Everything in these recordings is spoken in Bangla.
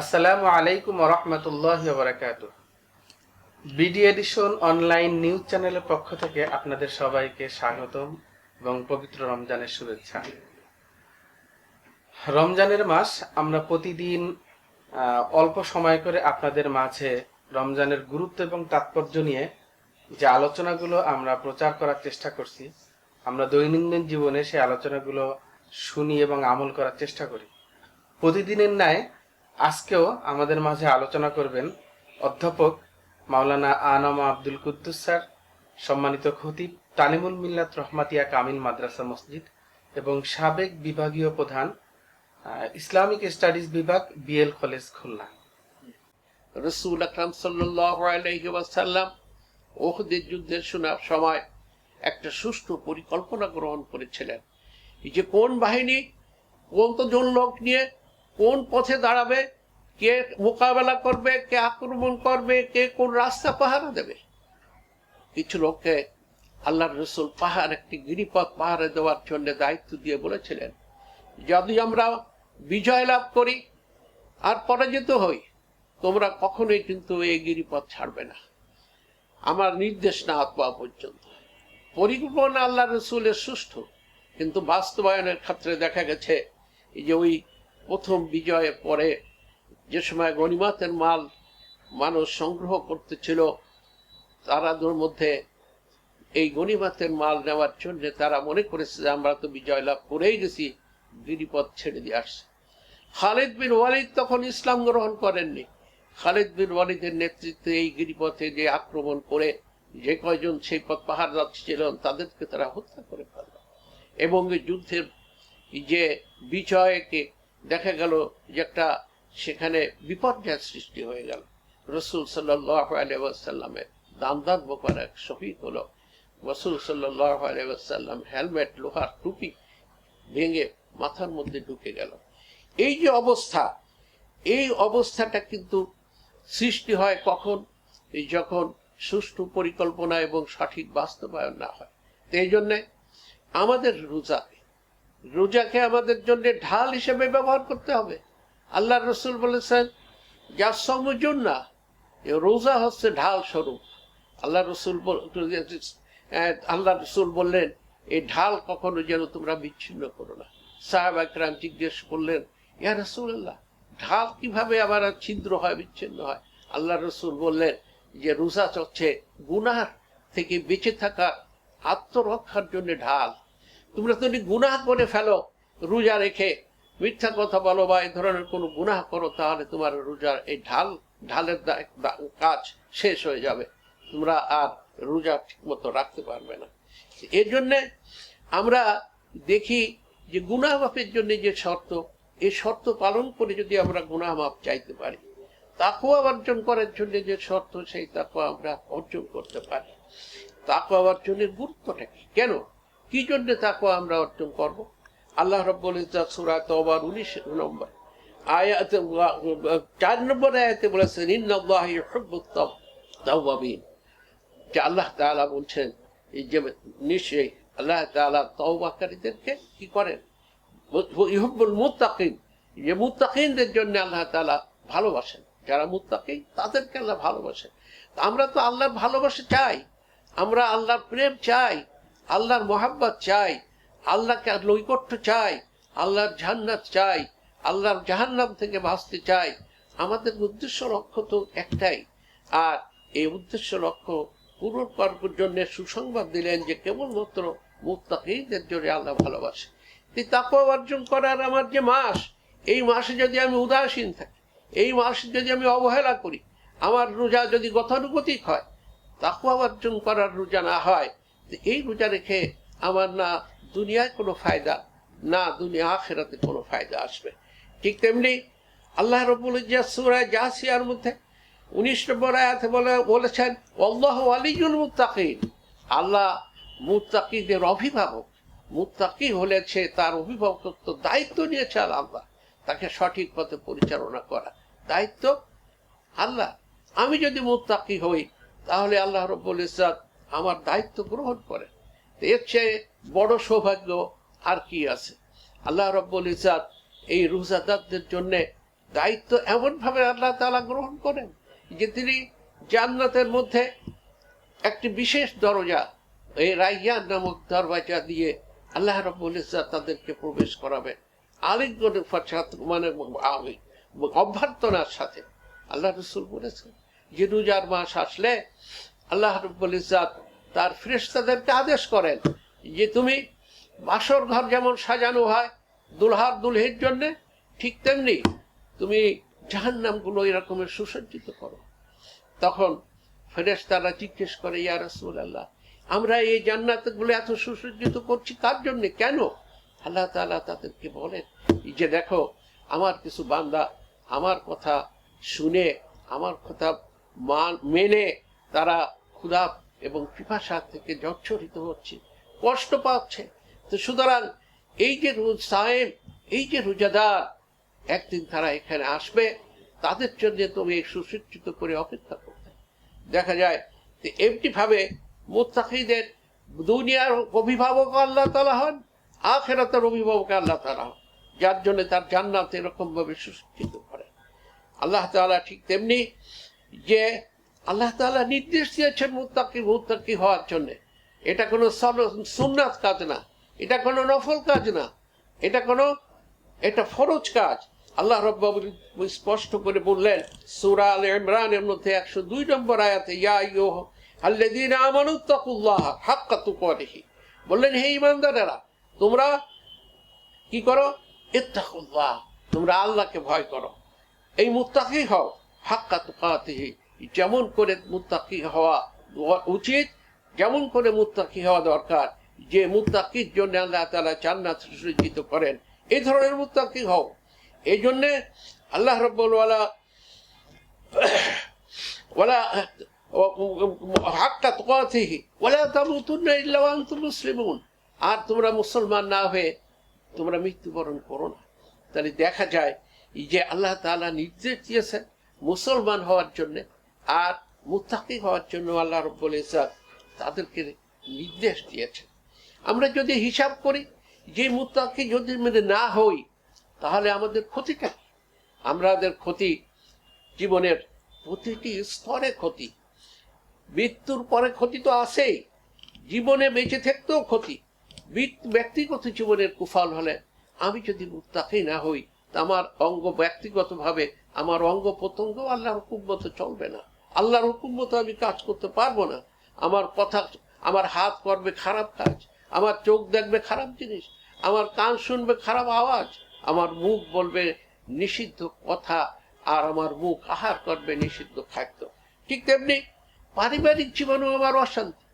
আসসালামু আলাইকুম রহমতুল্লাহ বারাকাত বিডি এডিশন অনলাইন নিউজ চ্যানেলের পক্ষ থেকে আপনাদের সবাইকে স্বাগতম এবং পবিত্র রমজানের শুভেচ্ছা। রমজানের মাস আমরা প্রতিদিন অল্প সময় করে আপনাদের মাঝে রমজানের গুরুত্ব এবং তাৎপর্য নিয়ে যে আলোচনাগুলো আমরা প্রচার করার চেষ্টা করছি, আমরা দৈনন্দিন জীবনে সেই আলোচনাগুলো শুনি এবং আমল করার চেষ্টা করি। প্রতিদিনের ন্যায় আজকেও আমাদের মাঝে আলোচনা করবেন অধ্যাপক মাওলানা আনামা আব্দুল কুদ্দুস স্যার, সম্মানিত খতিব তালিমুল মিল্লাত রহমাতিয়া কামিল মাদ্রাসা মসজিদ এবং সাবেক বিভাগীয় প্রধান ইসলামিক স্টাডিজ বিভাগ বিএল কলেজ খুলনা। রসুল আকরাম ওয়াসাল্লাম ওহদের যুদ্ধের শোনার সময় একটা সুষ্ঠু পরিকল্পনা গ্রহণ করেছিলেন। যে কোন বাহিনী কতজন লোক নিয়ে কোন পথে দাঁড়াবে, কে মোকাবেলা করবে, কে আক্রমণ করবে, কে কোন রাস্তা পাহারা দেবে। কিছু লোককে আল্লাহ রসুল পাহাড়, একটি গিরিপথ পাহাড়ে দেওয়ার জন্য দায়িত্ব দিয়ে বলেছিলেন, যদি আমরা বিজয় লাভ করি আর পরাজিত হই, তোমরা কখনোই কিন্তু এই গিরিপথ ছাড়বে না। আমার নির্দেশ না পাওয়া পর্যন্ত। পরিকল্পনা আল্লাহ রসুলের সুষ্ঠু, কিন্তু বাস্তবায়নের ক্ষেত্রে দেখা গেছে যে ওই প্রথম বিজয়ের পরে যে সময় গণিমাতের মাল মানুষ সংগ্রহ করতেছিল, তারাদের মধ্যে এই গণিমাতের মাল নেওয়ার জন্য তারা মনে করেছে যে আমরা তো বিজয় লাভ করেই গেছি গিরিপথ ছেড়ে দিয়ে আসছে। খালেদ বিন ওয়ালিদ তখন ইসলাম গ্রহণ করেননি। খালিদ বিন ওয়ালিদের নেতৃত্বে এই গিরিপথে যে আক্রমণ করে যে কয়জন সেই পথ পাহাড় ছিলেন তাদেরকে তারা হত্যা করে ফেলল। এবং যুদ্ধের যে বিজয়কে দেখা গেল যে একটা সেখানে বিপর্যয় সৃষ্টি হয়ে গেল। রসুল সাল্লাহ আলিয়াসাল্লামের দান মোবারক শহীদ হলো। রসুল আলিয়াসাল্লাম হেলমেট, লোহার টুপি ভেঙে মাথার মধ্যে ঢুকে গেল। এই যে অবস্থা, এই অবস্থাটা কিন্তু সৃষ্টি হয় কখন? যখন সুষ্ঠু পরিকল্পনা এবং সঠিক বাস্তবায়ন না হয়। এই জন্যে আমাদের রোজাকে রোজাকে আমাদের জন্য ঢাল হিসেবে ব্যবহার করতে হবে। আল্লাহ রসুল বলেছেন, যা সমজন না রোজা হচ্ছে ঢাল স্বরূপ। আল্লাহ রসুল আল্লাহ রসুল বললেন এই ঢাল কখনো যেন তোমরা বিচ্ছিন্ন করো না। সাহেব একরাম জিজ্ঞেস করলেন, ইয়া রসুল আল্লাহ ঢাল কীভাবে আবার ছিদ্র হয়, বিচ্ছিন্ন হয়? আল্লাহ রসুল বললেন, যে রোজা হচ্ছে গুনার থেকে বেঁচে থাকা আত্মরক্ষার জন্য ঢাল। তোমরা যদি গুনাহ করে ফেলো, রোজা রেখে, মিথ্যা কথা বলো বা এই ধরনের কোনো গুনাহ করো, তাহলে তোমার রোজার এই ঢাল, ঢালের কাজ শেষ হয়ে যাবে। তোমরা আর রোজা ঠিক মতো রাখতে পারবে না। এর জন্যে আমরা দেখি যে গুনাহ মাফের জন্য যে শর্ত এই শর্ত পালন করে যদি আমরা গুনাহ মাফ চাইতে পারি তাকুয়া অর্জন করার জন্য যে শর্ত, সেই তাকুয়া আমরা অর্জন করতে পারি। তাকুয়া অর্জনের গুরুত্বটা কি? কেন? কি জন্য তাকুয়া আমরা অর্জন করব? আল্লাহ রব্বুল ইজ্জাত সূরা তওবার 19 নম্বর আয়াত, চার নম্বর আয়াতে বলেছেন, ইন্নাল্লাহা ইউহিব্বুত তাওয়াবিন। যে আল্লাহ তাআলা বলছেন, এই যে নিশ্চয়ই আল্লাহ তাআলা তওবাকারীদেরকে কি করেন? ইহুব্বুল মুত্তাকিন, যে মুত্তাকিনদের জন্য আল্লাহ তাআলা ভালোবাসেন। যারা মুত্তাকি তাদেরকে আল্লাহ ভালোবাসেন। আমরা তো আল্লাহর ভালোবাসা চাই। আমরা আল্লাহর প্রেম চাই। আল্লাহর মোহাব্বত চাই, আল্লাহকে নৈকট্য চাই, আল্লাহর জান্নাত চাই, আল্লাহর জাহান্নাম থেকে বাঁচতে চাই। আমাদের উদ্দেশ্য লক্ষ্য তো একটাই, আর এই উদ্দেশ্য লক্ষ্য পূরণ করার জন্য সুসংবাদ দিলেন যে কেবলমাত্র মুত্তাকিদের জন্য আল্লাহ ভালোবাসে। তাকওয়া অর্জন করার আমার যে মাস, এই মাসে যদি আমি উদাসীন থাকি, এই মাসে যদি আমি অবহেলা করি, আমার রোজা যদি গতানুগতিক হয়, তাকওয়া অর্জন করার রোজা না হয় এই রোজা রেখে আমার না দুনিয়ায় কোনো ফায়দা, না দুনিয়া আখেরাতে কোনো ফায়দা আসবে। ঠিক তেমনি আল্লাহ রবুল সুরায় জাসিয়ার মধ্যে উনিশ নম্বর আয়াতে বলে, বলেছেন, আল্লাহ আলিজুল মুত্তাকিন। আল্লাহ মুত্তাকিদের অভিভাবক। মুত্তাকি হলেছে তার অভিভাবকত্ব দায়িত্ব নিয়েছে আল্লাহ তাকে সঠিক পথে পরিচালনা করা দায়িত্ব আল্লাহ। আমি যদি মুত্তাকি হই, তাহলে আল্লাহ রব্বুল ইসরাত আমার দায়িত্ব গ্রহণ করেন। এর চেয়ে বড় সৌভাগ্য আর কি আছে? আল্লাহ রব্বুল ইসরাত এই রোজাদারদের জন্য দায়িত্ব এমনভাবে আল্লাহ তালা গ্রহণ করেন যে তিনি জান্নাতের মধ্যে একটি বিশেষ দরজা, এই রাইয়ান নামক দরজা দিয়ে আল্লাহ রব্বুল ইজ্জাত তাদেরকে প্রবেশ করাবেন। আলিঙ্গনের মানে অভ্যর্থনার সাথে। আল্লাহ রসুল বলেছেন, যে রোজার মাস আসলে আল্লাহ রব্বুল ইজ্জাত তার ফ্রেশতাদেরকে আদেশ করেন যে তুমি বাসর ঘর যেমন সাজানো হয়, দুলহার দুলহির জন্য, ঠিক তেমনি তুমি জাহান্নামগুলো এরকমের সুসজ্জিত করো। তখন ফেরেশতারা জিজ্ঞেস করে, ইয়া রসুল আল্লাহ আমরা এই জান্নাতগুলো এত সুসজ্জিত করছি কার জন্য? কেন? আল্লাহ তাআলা তাদেরকে বলেন, যে দেখো, আমার কিছু বান্দা আমার কথা শুনে, আমার কথা মান, মেনে তারা ক্ষুধা এবং পিপাসা থেকে জর্জরিত হচ্ছে, কষ্ট পাচ্ছে। তো সুতরাং এই যে রোজ সাহেব এই যে রোজাদার, একদিন তারা এখানে আসবে, তাদের জন্য তুমি সুসজ্জিত করে অপেক্ষা করতে দেখা যায় যে এমনি ভাবে মোত্তাকিদের দুনিয়ার অভিভাবক আল্লাহ তালা হন, আখেরাতের অভিভাবক আল্লাহ তালা হন, যার জন্য তার জান্নাত এরকম ভাবে সুসজ্জিত করেন আল্লাহ তাআলা ঠিক তেমনি যে আল্লাহ তাআলা নির্দেশ দিয়েছেন মুত্তাকি মুত্তাকি হওয়ার জন্য। এটা কোনো সন- সুন্নাত কাজ না। এটা কোনো নফল কাজ না। এটা কোনো, এটা ফরজ কাজ। আল্লাহ রব্বাবুল স্পষ্ট করে বললেন, সূরা আল ইমরানের মধ্যে একশো দুই নম্বর আয়াতে, ইয়া ইয়ো আমানু তাকুল্লাহ হাক্কা তুকাতিহি বললেন, হে ইমানদারেরা তোমরা কি করো? ইত্তাকুল্লাহ, তোমরা আল্লাহকে ভয় করো। এই মুত্তাকি হও হাক্কা তুকাতিহি। যেমন করে মুত্তাকি হওয়া উচিত, যেমন করে মুত্তাকি হওয়া দরকার, যে মুত্তাকির জন্য আল্লাহ তালা জান্নাত সুসজ্জিত করেন এই ধরনের মুত্তাকি হও। এই জন্যে আল্লাহ রব্বুল ওয়ালা ওয়ালা হাক্কা তুকাতিহি, ওয়ালা তামুতুন্না ইল্লা ওয়া আনতুম আর তোমরা মুসলমান না হয়ে তোমরা মৃত্যুবরণ করো না। তাহলে দেখা যায় যে আল্লাহ তাআলা নির্দেশ দিয়েছেন মুসলমান হওয়ার জন্য আর মুত্তাকি হওয়ার জন্য আল্লাহ রব্বুল ইজ্জাত তাদেরকে নির্দেশ দিয়েছেন আমরা যদি হিসাব করি, যে মুত্তাকি যদি মেনে না হই, তাহলে আমাদের ক্ষতিটা? আমাদের ক্ষতি জীবনের প্রতিটি স্তরে ক্ষতি। মৃত্যুর পরে ক্ষতি তো আছেই। জীবনে বেঁচে থাকতেও ক্ষতি। ব্যক্তিগত জীবনের কুফল হলে আমি যদি মুত্তাকি না হই আমার অঙ্গ ব্যক্তিগতভাবে, আমার অঙ্গ প্রত্যঙ্গ আল্লাহর মতো চলবে না। আল্লাহর হুকুম মতো আমি কাজ করতে পারব না। আমার কথা, আমার হাত করবে খারাপ কাজ, আমার চোখ দেখবে খারাপ জিনিস, আমার কান শুনবে খারাপ আওয়াজ, আমার মুখ বলবে নিষিদ্ধ কথা, আর আমার মুখ আহার করবে নিষিদ্ধ খাদ্য। ঠিক তেমনি পারিবারিক জীবনেও আমার অশান্তি।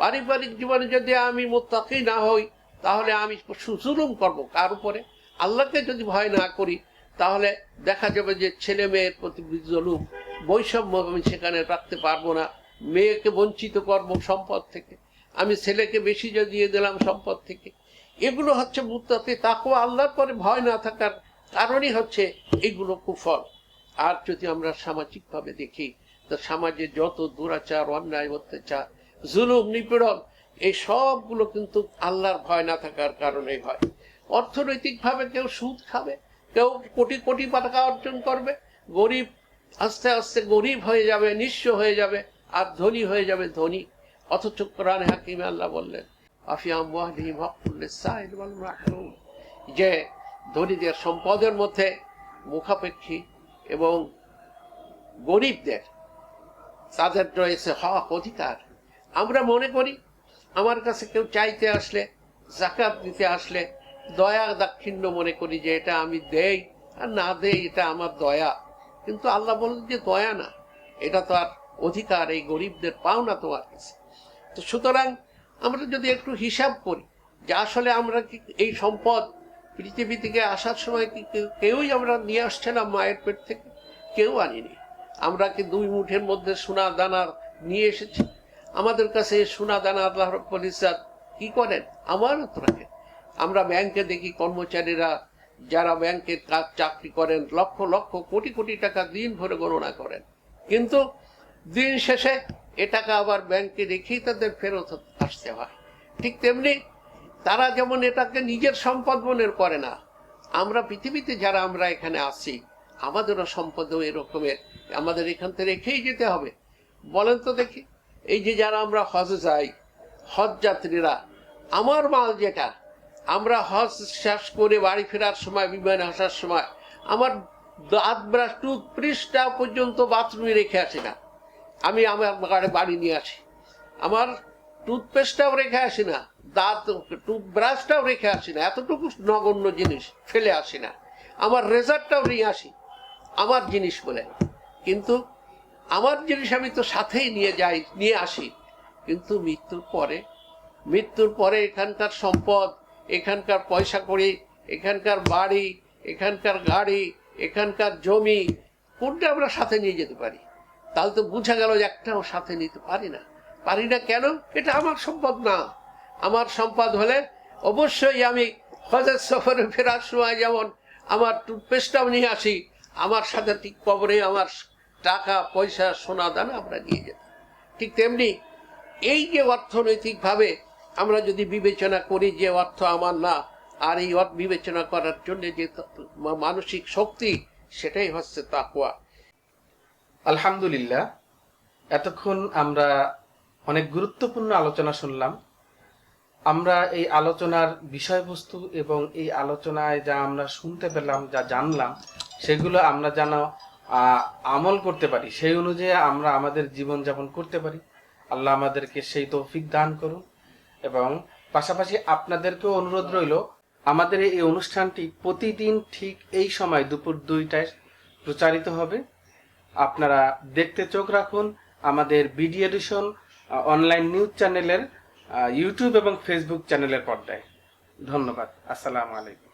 পারিবারিক জীবনে যদি আমি মোত্তাকি না হই, তাহলে আমি জুলুম করব কার উপরে? আল্লাহকে যদি ভয় না করি, তাহলে দেখা যাবে যে ছেলে মেয়ের প্রতি জুলুম বৈষম্য আমি সেখানে রাখতে পারব না। মেয়েকে বঞ্চিত করব সম্পদ থেকে। আমি ছেলেকে বেশি দিয়ে দিলাম সম্পদ থেকে। এগুলো হচ্ছে মুত্তাকি তাকেও আল্লাহর পরে ভয় না থাকার কারণই হচ্ছে এগুলো কুফল। আর যদি আমরা সামাজিকভাবে দেখি, তো সমাজে যত দুরাচার, অন্যায়, অত্যাচার, জুলুম, নিপীড়ন, এই সবগুলো কিন্তু আল্লাহর ভয় না থাকার কারণে হয়। অর্থনৈতিকভাবে কেউ সুদ খাবে, কেউ কোটি কোটি টাকা অর্জন করবে, গরিব আস্তে আস্তে গরিব হয়ে যাবে, নিঃস্ব হয়ে যাবে, আর ধনী হয়ে যাবে ধনী। অথচ কোরআন হাকিমে আল্লাহ বললেন আফিয়াম ওয়াল যে ধনীদের সম্পদের মধ্যে মুখাপেক্ষী এবং গরিবদের, তাদের রয়েছে হক অধিকার। আমরা মনে করি, আমার কাছে কেউ চাইতে আসলে জাকাত দিতে আসলে দয়া দাক্ষিণ্য মনে করি যে এটা আমি দেই, আর না দেই এটা আমার দয়া। কিন্তু আল্লাহ বললেন যে দয়া না, এটা তো আর অধিকার, এই গরিবদের পাওনা তোমার কাছে। তো সুতরাং আমরা যদি একটু হিসাব করি যে আসলে আমরা কি এই সম্পদ পৃথিবী থেকে আসার সময় কি কেউ- কেউই আমরা নিয়ে আসছে না মায়ের পেট থেকে? কেউ আনিনি। আমরা কি দুই মুঠের মধ্যে সোনা দানার নিয়ে এসেছি? আমাদের কাছে সোনা দানা আল্লাহ রব্বুল কি করেন? আমানত রাখেন। আমরা ব্যাংকে দেখি কর্মচারীরা যারা ব্যাংকে কাজ, চাকরি করেন, লক্ষ লক্ষ কোটি কোটি টাকা দিন ভরে গণনা করেন। কিন্তু দিন শেষে এ টাকা আবার ব্যাংকে রেখেই তাদের ফেরত আসতে হয়। ঠিক তেমনি তারা যেমন এটাকে নিজের সম্পদ মনে করে না, আমরা পৃথিবীতে যারা আমরা এখানে আছি, আমাদেরও সম্পদও এরকমের, আমাদের এখান থেকে রেখেই যেতে হবে। বলেন তো দেখি, এই যে যারা আমরা হজে যাই, হজ যাত্রীরা, আমার মাল যেটা আমরা হজ শেষ করে বাড়ি ফেরার সময়, বিমানে আসার সময়, আমার দাঁত ব্রাশ টুথব্রাশটা পর্যন্ত বাথরুমে রেখে আসি না। আমি আমার বাড়ি নিয়ে আসি। আমার টুথপেস্টটাও রেখে আসি না, দাঁত, টুথব্রাশটাও রেখে আসি না, এতটুকু নগণ্য জিনিস ফেলে আসি না। আমার রেজারটাও নিয়ে আসি, আমার জিনিস বলে। কিন্তু আমার জিনিস আমি তো সাথেই নিয়ে যাই, নিয়ে আসি। কিন্তু মৃত্যুর পরে মৃত্যুর পরে এখানকার সম্পদ এখানকার পয়সা কড়ি, এখানকার বাড়ি, এখানকার গাড়ি, এখানকার জমি, কোনটা আমরা সাথে নিয়ে যেতে পারি? তাহলে তো বোঝা গেল যে একটাও সাথে নিতে পারি না। পারি না কেন? এটা আমার সম্পদ না। আমার সম্পদ হলে অবশ্যই আমি হজের সফরে ফেরার সময় যেমন আমার টুথপেস্টটাও নিয়ে আসি, আমার সাথে ঠিক কবরে আমার টাকা, পয়সা, সোনা, দানা আমরা নিয়ে যেতাম। ঠিক তেমনি এই যে অর্থনৈতিকভাবে আমরা যদি বিবেচনা করি যে অর্থ আমার না, আর এই অর্থ বিবেচনা করার জন্য যে মানসিক শক্তি, সেটাই হচ্ছে তাকুয়া আলহামদুলিল্লাহ, এতক্ষণ আমরা অনেক গুরুত্বপূর্ণ আলোচনা শুনলাম। আমরা এই আলোচনার বিষয়বস্তু এবং এই আলোচনায় যা আমরা শুনতে পেলাম, যা জানলাম, সেগুলো আমরা যেন আমল করতে পারি। সেই অনুযায়ী আমরা আমাদের জীবন যাপন করতে পারি। আল্লাহ আমাদেরকে সেই তৌফিক দান করুন। এবং পাশাপাশি আপনাদেরকেও অনুরোধ রইল, আমাদের এই অনুষ্ঠানটি প্রতিদিন ঠিক এই সময় দুপুর দুইটায় প্রচারিত হবে। আপনারা দেখতে চোখ রাখুন, আমাদের B D edition online news চ্যানেলের ইউটিউব এবং ফেসবুক চ্যানেলের পর্দায়। ধন্যবাদ। আসসালামু আলাইকুম।